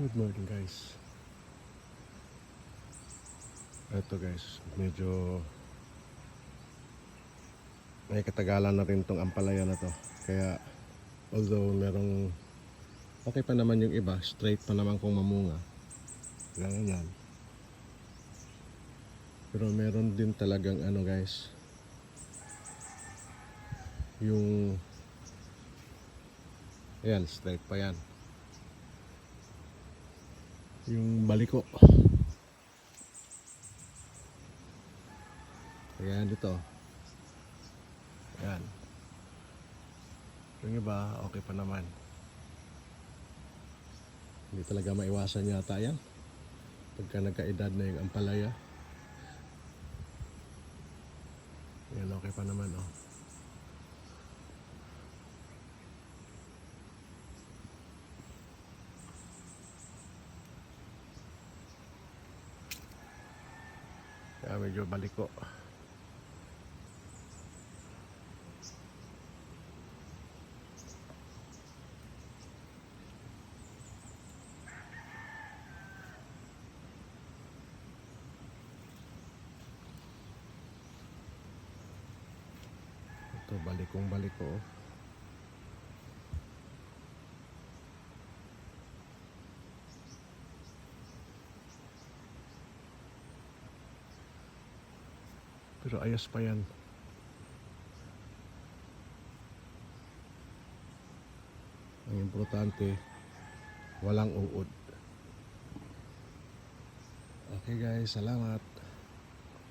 Good morning guys. Ito guys, medyo may katagalan na rin tong ampalaya na to. Kaya although merong okay pa naman yung iba, straight pa naman kung mamunga. Gaya yan. Pero meron din talagang ano guys, yung Ayan, straight pa yan. Yung baliko. Ayan dito. Ayan. Yung iba, okay pa naman. Hindi talaga maiwasan yata yan. Pagka nagkaedad na yung ampalaya. Ayan, okay pa naman oh. Kaya medyo baliko. Ito balikong baliko. oh. Pero ayos pa yan. Ang importante, walang uod. Okay guys, salamat.